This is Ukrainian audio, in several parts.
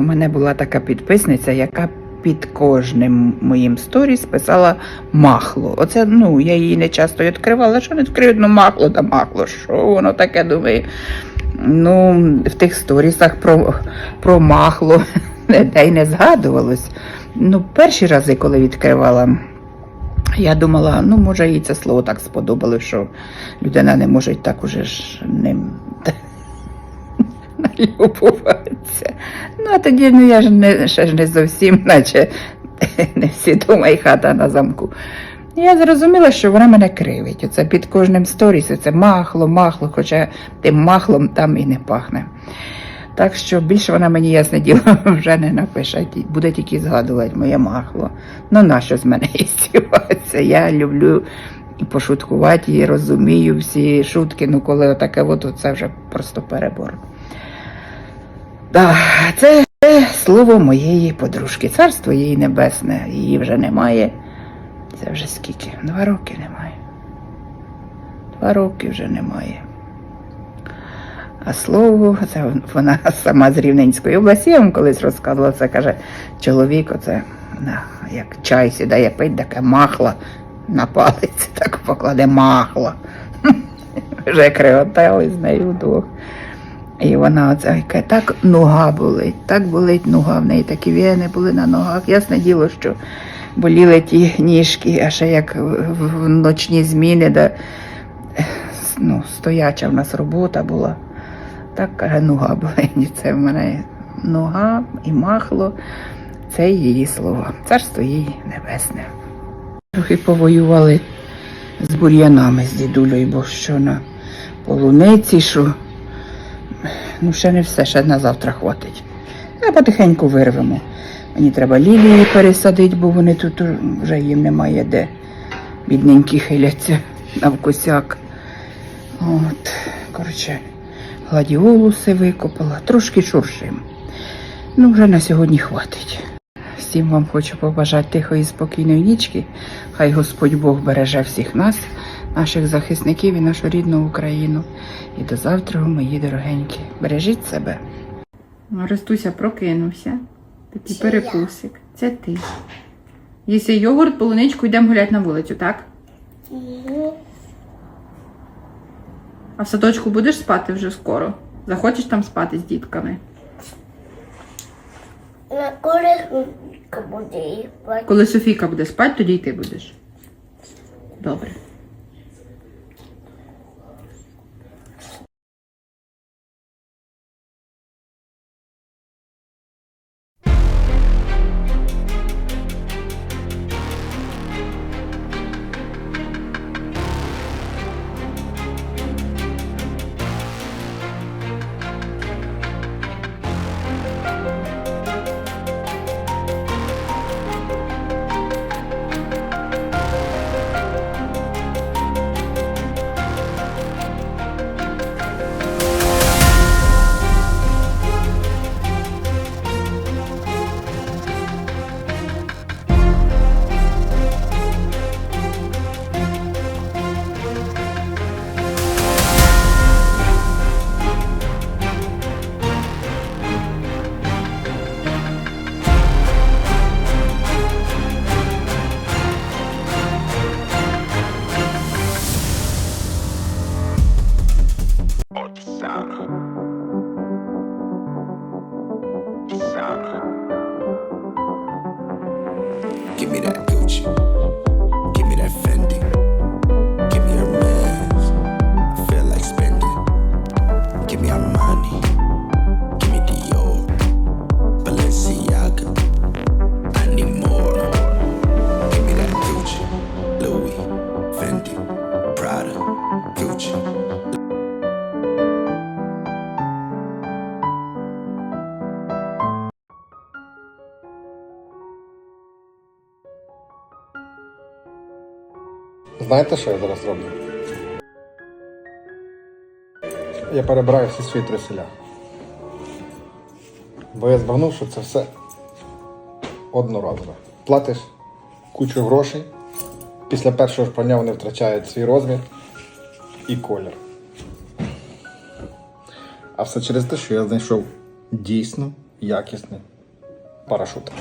у мене була така підписниця, яка під кожним моїм сторіс писала махло. Оце, ну, я її не часто відкривала, що не відкрию, ну махло та махло. Що воно таке думаю? Ну, в тих сторісах про, про махло де й не згадувалось. Ну, перші рази, коли відкривала, я думала, ну, може, їй це слово так сподобалось, що людина не може так уже ж ним налюбуватися. Ну, а тоді ну, я ж не, ще ж не зовсім, наче не всі дома і хата на замку. Я зрозуміла, що вона мене кривить. Оце під кожним сторіс, це махло, махло, хоча тим махлом там і не пахне. Так що більше вона мені ясне діло вже не напише, буде тільки згадувати моє махло. Ну нащо з мене істіватися? Я люблю пошуткувати, і розумію всі шутки, ну коли отаке, от, це вже просто перебор. Да, це, слово моєї подружки. Царство її небесне, її вже немає. Це вже скільки? Два роки немає. Два роки вже немає. А слово, це вона сама з Рівненської області, я вам колись розказувала, це каже, чоловік, оце на, як чай сідає пить, таке махла на палець, так покладе махла. Вже кривотели з нею вдвох. І вона оце каже, так нога болить, так болить нога, в неї такі вени були на ногах. Ясне діло, що боліли ті ніжки, а ще як в ночні зміни, де ну, стояча в нас робота була. Так каже, нога болить. Це в мене нога і махло. Це її слова. Царство їй небесне. Трохи повоювали з бур'янами з дідулею, бо що на полуниці, що ну ще не все, ще на завтра хватить. А потихеньку вирвемо. Мені треба лілії пересадити, бо вони тут вже їм немає де. Бідненькі хиляться навкосяк. От, коротше, гладіолуси викопала, трошки шуршим. Ну, вже на сьогодні хватить. Всім вам хочу побажати тихої, спокійної нічки. Хай Господь Бог береже всіх нас, наших захисників і нашу рідну Україну. І до завтра, мої дорогенькі. Бережіть себе. Ростуся прокинувся. Такий Це я. перекусик. Це ти. Їси йогурт, полуничку, йдемо гуляти на вулицю, так? А в садочку будеш спати вже скоро? Захочеш там спати з дітками? На колеснику буде їхати. Коли Софійка буде спати, тоді й ти будеш. Добре. Me that. Знаєте, що я зараз роблю? Я перебираю всі свої труселя. Бо я збагнув, що це все одноразове. Платиш кучу грошей, після першого ж прання вони втрачають свій розмір і колір. А все через те, що я знайшов дійсно якісний парашут.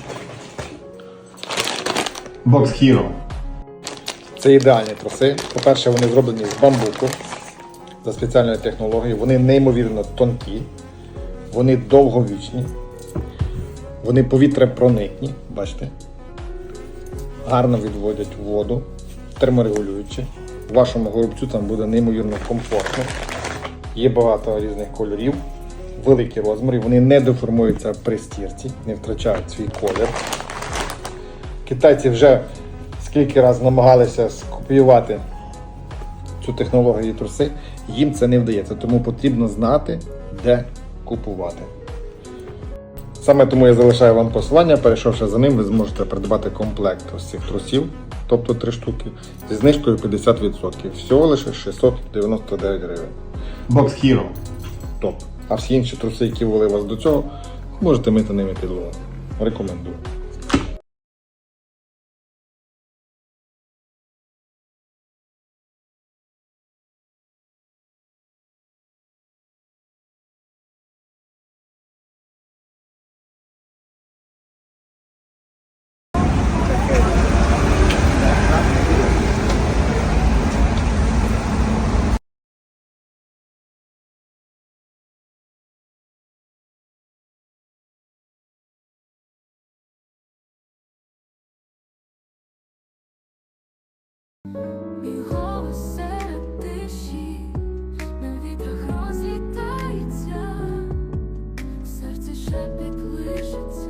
Box Hero. Це ідеальні троси. По-перше, вони зроблені з бамбуку за спеціальною технологією. Вони неймовірно тонкі, вони довговічні, вони повітряпроникні, бачите, гарно відводять воду, терморегулюючі. Вашому горобцю там буде неймовірно комфортно. Є багато різних кольорів, великі розміри, вони не деформуються при стірці, не втрачають свій колір. Китайці вже скільки разів намагалися скопіювати цю технологію труси, їм це не вдається, тому потрібно знати, де купувати. Саме тому я залишаю вам посилання, перейшовши за ним, ви зможете придбати комплект ось цих трусів, тобто 3 штуки, зі знижкою 50%. Всього лише 699 гривень. Box Hero. Топ. А всі інші труси, які ввели вас до цього, можете мити ними підлогу. Рекомендую. Мій голос тиші, на вітрах розлітається, серце шепіт лишиться,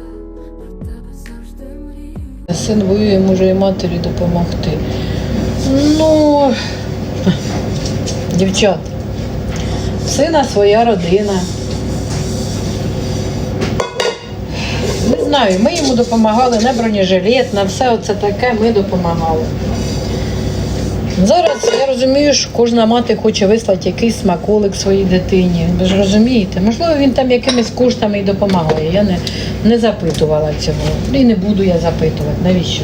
про тебе завжди мрію. Син воює, може і матері допомогти. Ну, дівчат, сина своя родина. Не знаю, ми йому допомагали на бронежилет, на все оце таке ми допомагали. Зараз я розумію, що кожна мати хоче вислати якийсь смаколик своїй дитині. Ви ж розумієте? Можливо, він там якимись коштами і допомагає. Я не, не запитувала цього. І не буду я запитувати. Навіщо?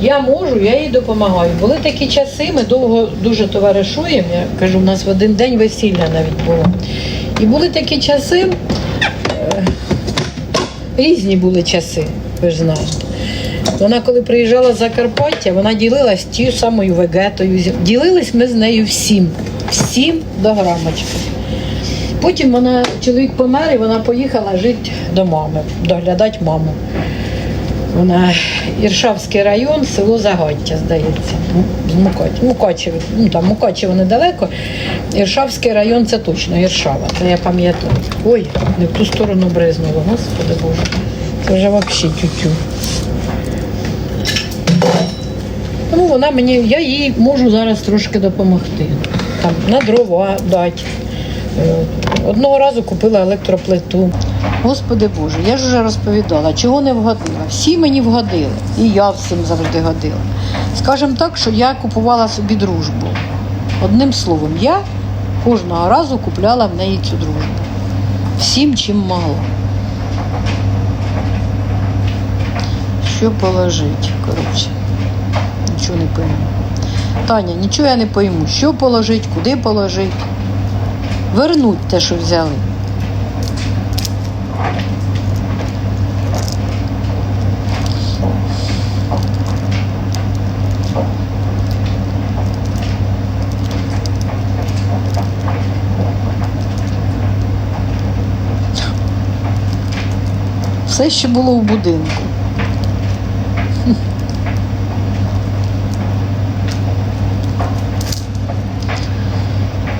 Я можу, я їй допомагаю. Були такі часи, ми довго дуже товаришуємо. Я кажу, у нас в один день весілля навіть було. І були такі часи, е, різні були часи, ви ж знаєте. Вона, коли приїжджала з Закарпаття, вона ділилась тією самою вегетою. Ділились ми з нею всім, всім до грамочки. Потім вона, чоловік помер і вона поїхала жити до мами, доглядати маму. Вона Іршавський район, село Загаття, здається. Ну, З Мукачево. Ну там Мукачево недалеко. Іршавський район це точно Іршава, це я пам'ятаю. Ой, не в ту сторону бризнуло, господи Боже. Це вже взагалі тютю. Тому вона мені, я їй можу зараз трошки допомогти. Там на дрова дати. Е, Одного разу купила електроплиту. Господи Боже, я ж вже розповідала, чого не вгодила. Всі мені вгодили, і я всім завжди годила. Скажімо так, що я купувала собі дружбу. Одним словом, я кожного разу купляла в неї цю дружбу. Всім чим могла. Що положить, коротше. Нічого не пойму. Таня, нічого я не пойму. Що положить, куди положить. Вернуть те, що взяли. Все, що було в будинку.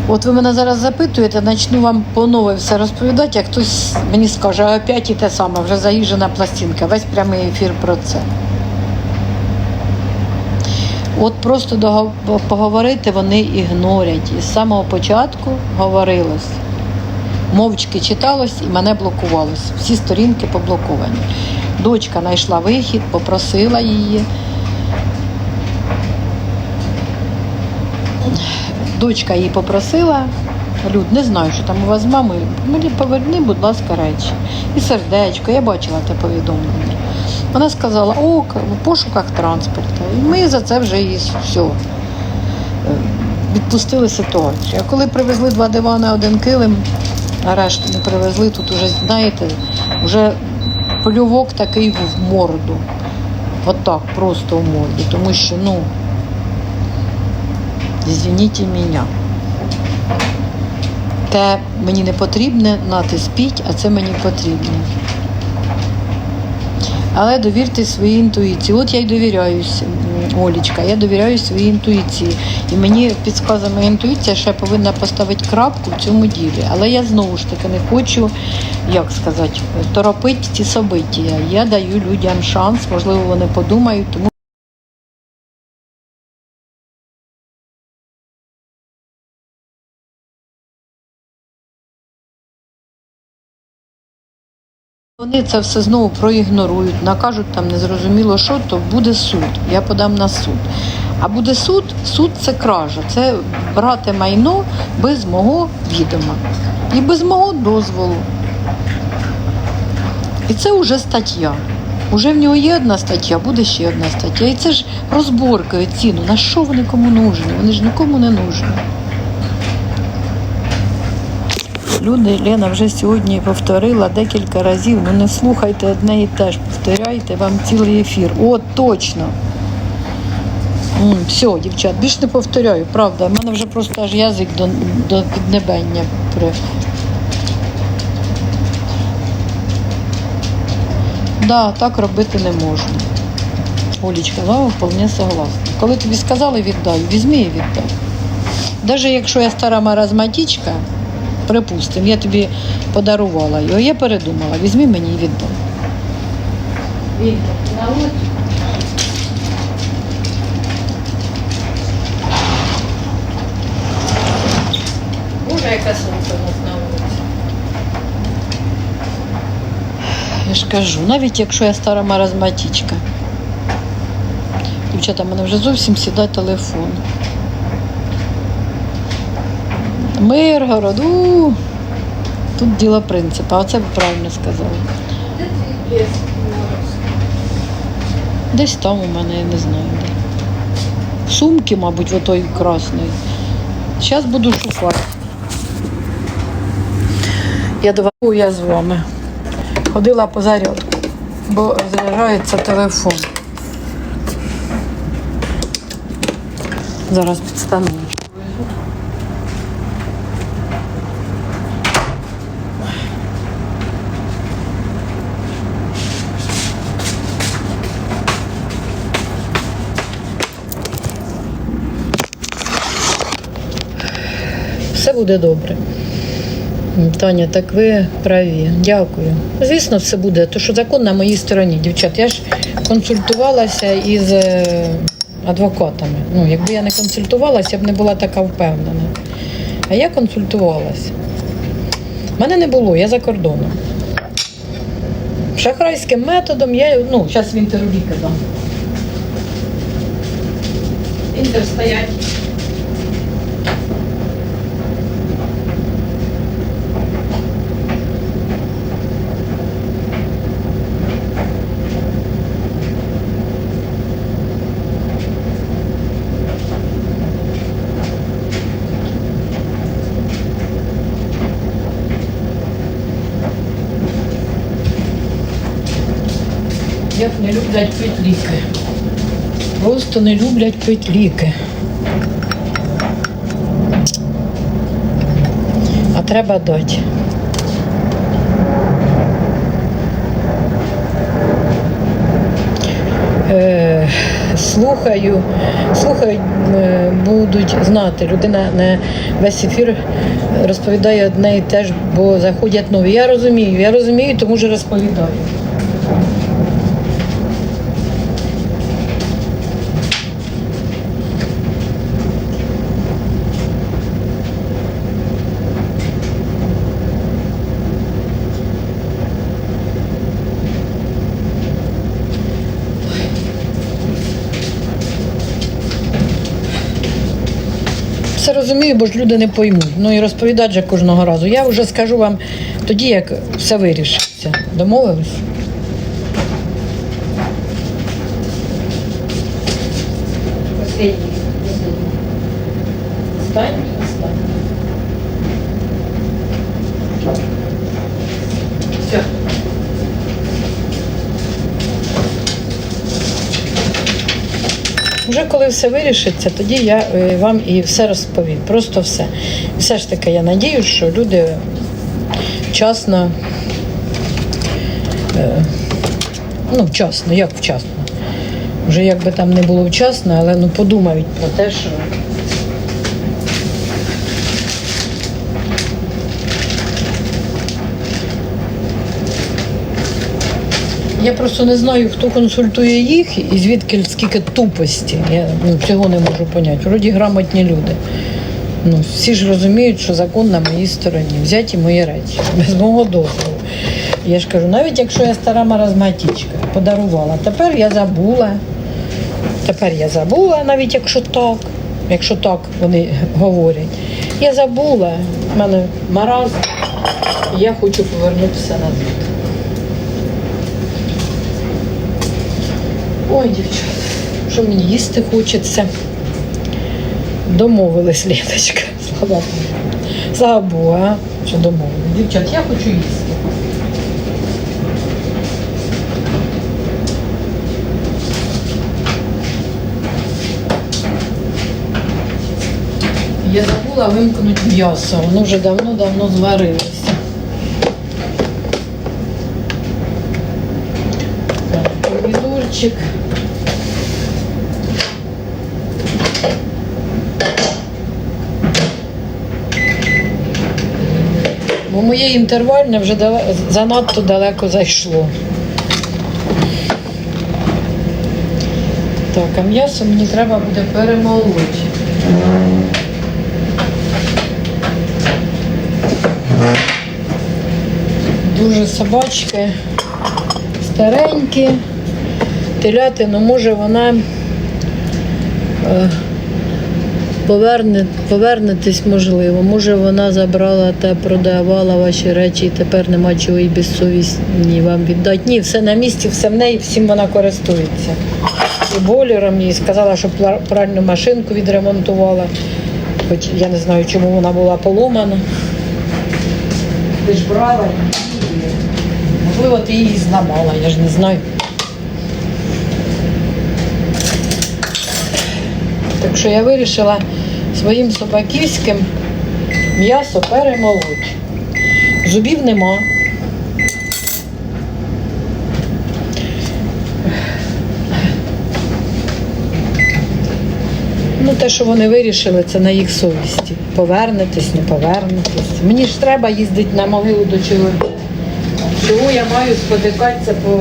От ви мене зараз запитуєте, почну вам по нове все розповідати, як хтось мені скаже, а опять і те саме, вже заїжджена пластинка, весь прямий ефір про це. От просто поговорити вони ігнорять. І з самого початку говорилось. Мовчки читалось і мене блокувалось. Всі сторінки поблоковані. Дочка знайшла вихід, попросила її. Дочка її попросила, Люд, не знаю, що там у вас з мамою. Мені поверни, будь ласка, речі. І сердечко, я бачила те повідомлення. Вона сказала, о, в пошуках транспорту. І ми за це вже її все відпустили ситуацію. А коли привезли два дивани, один килим, а решту не привезли, тут уже, знаєте, Вже польовок такий в морду. Отак, просто в морду. Тому що, ну, извините мене. Те мені не потрібне, на ти спіть, а це мені потрібне. Але довірте своїй інтуїції. От я й довіряюсь, Олічка, я довіряю своїй інтуїції. І мені підказує моя інтуїція, що я повинна поставити крапку в цьому ділі. Але я знову ж таки не хочу, як сказати, торопити ці собиття. Я даю людям шанс, можливо, вони подумають, тому Вони це все знову проігнорують, накажуть там незрозуміло що, то буде суд. Я подам на суд. А буде суд, суд це кража, це брати майно без мого відома і без мого дозволу. І це вже стаття. Уже в нього є одна стаття, буде ще одна стаття. І це ж розборки ціну. На що вони кому нужні? Вони ж нікому не нужні. Люди, Лена вже сьогодні повторила декілька разів. Ну не слухайте одне і те ж, повторяйте вам цілий ефір. О, точно. Все, дівчат, більш не повторяю, правда. У мене вже просто аж язик до, до піднебення. Да, так робити не можна. Олічка, да, вполне согласна. Коли тобі сказали віддай, візьми і віддай. Навіть якщо я стара маразматичка, припустимо, я тобі подарувала його, я передумала, візьми мені і віддай. Боже, яке сонце у нас на вулиці. Я ж кажу, навіть якщо я стара маразматичка. Дівчата, в мене вже зовсім сідає телефон. Миргород, у тут діло принципа, оце ви правильно сказали. Десь там у мене, я не знаю де. Сумки, мабуть, отой красної. Зараз буду шукати. Я до вас я з вами. Ходила по зарядку, бо заряджається телефон. Зараз підстану. Все буде добре. Таня, так ви праві. Дякую. Звісно, все буде, тому що закон на моїй стороні, дівчат. Я ж консультувалася із е, адвокатами. Ну, якби я не консультувалася, я б не була така впевнена. А я консультувалася. Мене не було, я за кордоном. Шахрайським методом я, ну, зараз в інтервіка дам. Інтер стоять. Як не люблять пити ліки. Просто не люблять пити ліки. А треба дати. Е, слухаю, слухають, е, будуть знати. Людина не весь ефір розповідає одне і те ж, бо заходять нові. Я розумію, я розумію, тому що розповідаю. Розумію, бо ж люди не поймуть. Ну і розповідати же кожного разу. Я вже скажу вам тоді, як все вирішиться. Домовились? Останній, останній. встань. Все. Вже коли все вирішиться, тоді я е, вам і все розповім. Просто все. Все ж таки, я надію, що люди вчасно. е, Ну, вчасно, як вчасно. Вже як би там не було вчасно, але ну подумають про те, що. Я просто не знаю, хто консультує їх і звідки скільки тупості. Я ну, цього не можу поняти. Вроді грамотні люди. Ну, всі ж розуміють, що закон на моїй стороні. Взяті мої речі без мого дозволу. Я ж кажу, навіть якщо я стара маразматічка подарувала, тепер я забула. Тепер я забула, навіть якщо так, якщо так вони говорять. Я забула, в мене маразм, я хочу повернутися назад. Ой, дівчата, що мені їсти хочеться. Домовились, Літочка. Слава Богу. Слава Богу, а? Що домовились. Дівчат, я хочу їсти. Я забула вимкнути м'ясо, воно вже давно-давно зварилося. Помідорчик. Бо моє інтервальне вже занадто далеко зайшло. Так, а м'ясо мені треба буде перемолоти. Дуже собачки старенькі. Телятину, може вона е, поверне, повернетесь, можливо. Може вона забрала та продавала ваші речі і тепер нема чого і безсовісні вам віддати. Ні, все на місці, все в неї, всім вона користується. І бойлером їй сказала, що пральну машинку відремонтувала. Хоч я не знаю, чому вона була поломана. Ти ж брала. Можливо, ти її зламала, я ж не знаю. Так що я вирішила своїм собаківським м'ясо перемолоть. Зубів нема. Ну, те, що вони вирішили, це на їх совісті. Повернетесь, не повернетесь. Мені ж треба їздити на могилу до чоловіка. Чому я маю спотикатися по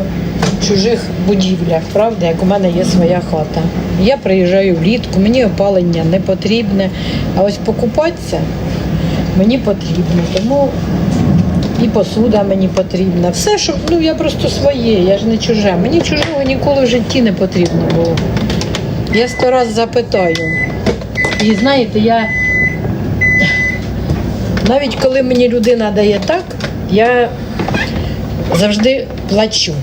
чужих будівлях, правда, як у мене є своя хата. Я приїжджаю влітку, мені опалення не потрібне, а ось покупатися мені потрібно. Тому і посуда мені потрібна. Все, що ну я просто своє, я ж не чуже. Мені чужого ніколи в житті не потрібно було. Я сто раз запитаю. І знаєте, я навіть коли мені людина дає так, я завжди плачу,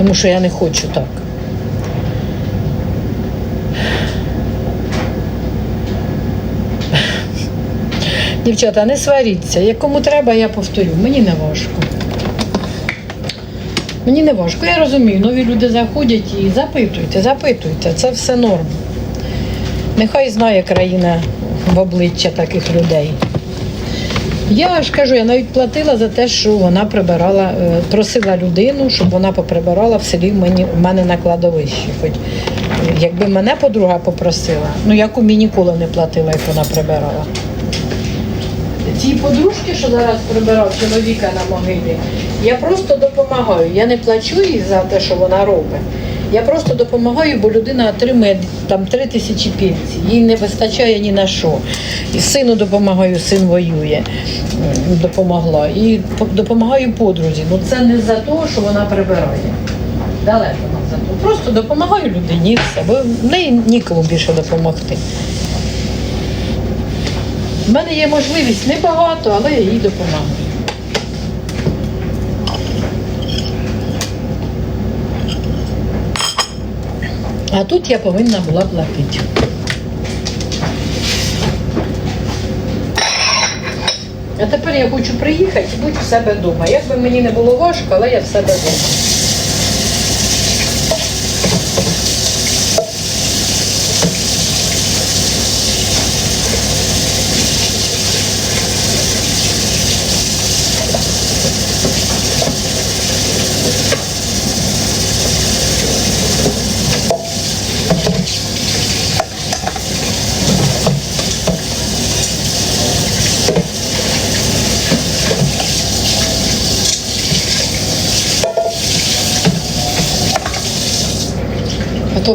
тому що я не хочу так. Дівчата, не сваріться. Як кому треба, я повторю. Мені не важко. Мені не важко. Я розумію, нові люди заходять і запитуйте, запитуйте. Це все норм. Нехай знає країна в обличчя таких людей. Я ж кажу, я навіть платила за те, що вона прибирала, е, просила людину, щоб вона поприбирала в селі в мені, в мене на кладовищі. Хоч е, якби мене подруга попросила, ну я кумі ніколи не платила, як вона прибирала. Цій подружки, що зараз прибирав чоловіка на могилі, я просто допомагаю. Я не плачу їй за те, що вона робить. Я просто допомагаю, бо людина отримує там три тисячі пенсій. Їй не вистачає ні на що. І сину допомагаю, син воює, допомогла. І допомагаю подрузі. Ну це не за те, що вона прибирає. Далеко не за то. Просто допомагаю людині все, бо в неї нікому більше допомогти. У мене є можливість небагато, але я їй допомагаю. А тут я повинна була платити. А тепер я хочу приїхати і бути в себе вдома. Як би мені не було важко, але я в себе вдома.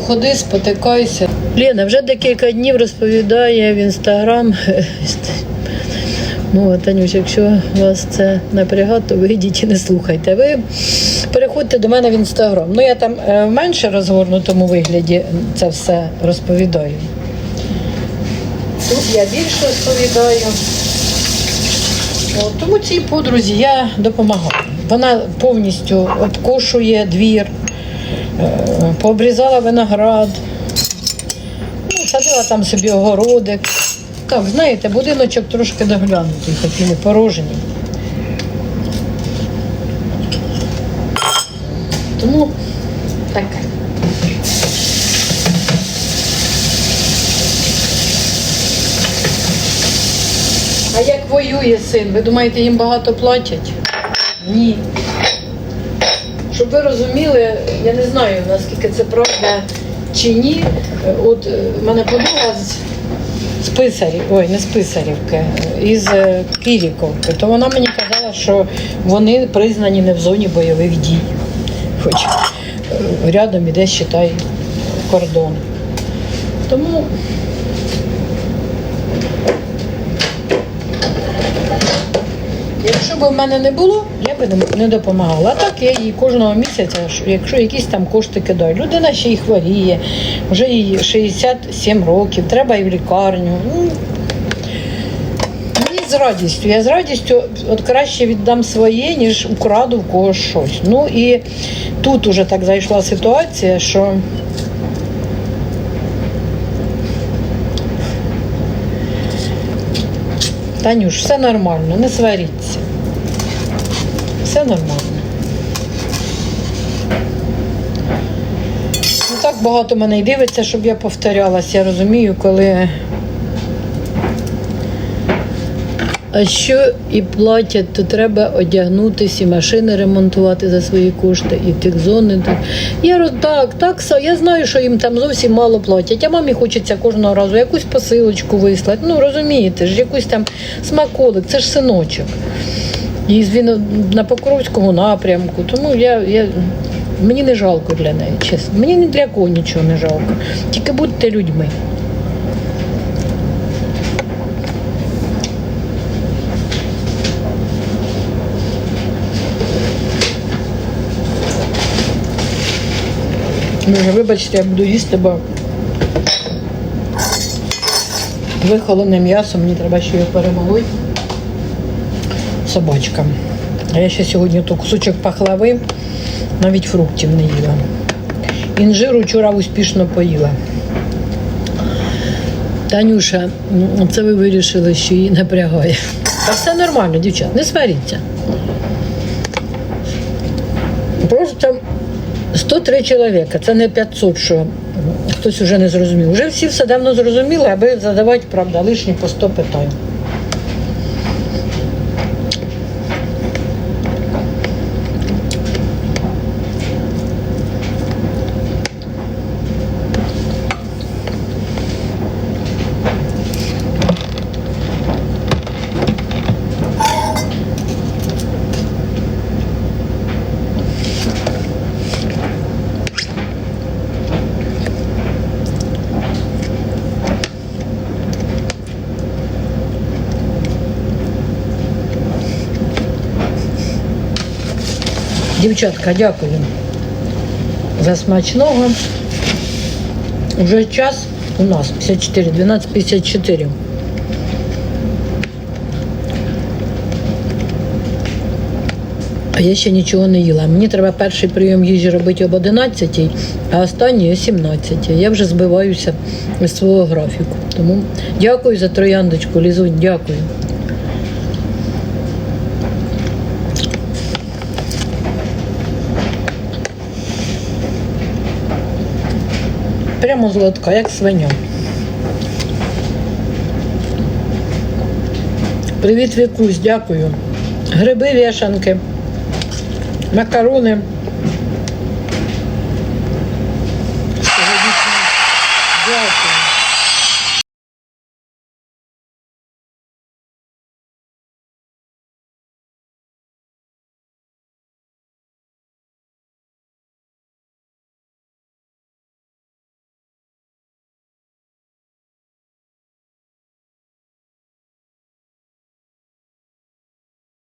Ходи, спотикайся. Лена вже декілька днів розповідає в інстаграм. Ну, Танюш, якщо вас це напрягає, то ви йдіть і не слухайте. Ви переходьте до мене в інстаграм. Ну, я там е, в менше розгорнутому вигляді це все розповідаю. Тут я більше розповідаю. От, тому цій подрузі я допомагаю. Вона повністю обкошує двір, пообрізала виноград, ну, садила там собі огородик. Так, знаєте, будиночок трошки доглянутий, хоч не порожній. Тому таке. А як воює син? Ви думаєте, їм багато платять? Ні. Щоб ви розуміли, я не знаю, наскільки це правда чи ні. От е, мене подруга з, з Писарів, ой, не з Писарівки, із е, Кіріковки, то вона мені казала, що вони признані не в зоні бойових дій. Хоч е, рядом іде, считай, кордон. Тому Якщо б в мене не було, я б не- допомагала. А так я їй кожного місяця, якщо якісь там кошти кидаю. Людина ще й хворіє, вже їй 67 років, треба і в лікарню. Мені з радістю. Я з радістю от краще віддам своє, ніж украду в когось щось. Ну і тут уже так зайшла ситуація, що. Танюш, все нормально, не сваріться. Все нормально. Ну так багато мене й дивиться, щоб я повторялась. Я розумію, коли. А що і платять, то треба одягнутися, і машини ремонтувати за свої кошти, і тих зони. Я роз- так, так, я знаю, що їм там зовсім мало платять, а мамі хочеться кожного разу якусь посилочку вислати. Ну розумієте ж, якусь там смаколик, це ж синочок. Він на Покровському напрямку. Тому я, я, мені не жалко для неї, чесно. Мені ні для кого нічого не жалко. Тільки будьте людьми. Може, вибачте, я буду їсти, бо вихолене м'ясо, мені треба ще його перемолоть собачкам. А я ще сьогодні то кусочок пахлави, навіть фруктів не їла. Інжиру вчора успішно поїла. Танюша, це ви вирішили, що її напрягає. Та все нормально, дівчат, не сваріться. Просто 103 чоловіка, це не 500, що хтось вже не зрозумів. Вже всі все давно зрозуміли, аби задавати, правда, лишні по 100 питань. Дівчатка, дякую за смачного. Уже час у нас 54, 12.54. А я ще нічого не їла. Мені треба перший прийом їжі робити об 11, а останній о 17. Я вже збиваюся з свого графіку. Тому дякую за трояндочку, Лізунь, дякую. Прямо золотка, як свиня. Привіт, Вікусь, дякую. Гриби вішанки, макарони.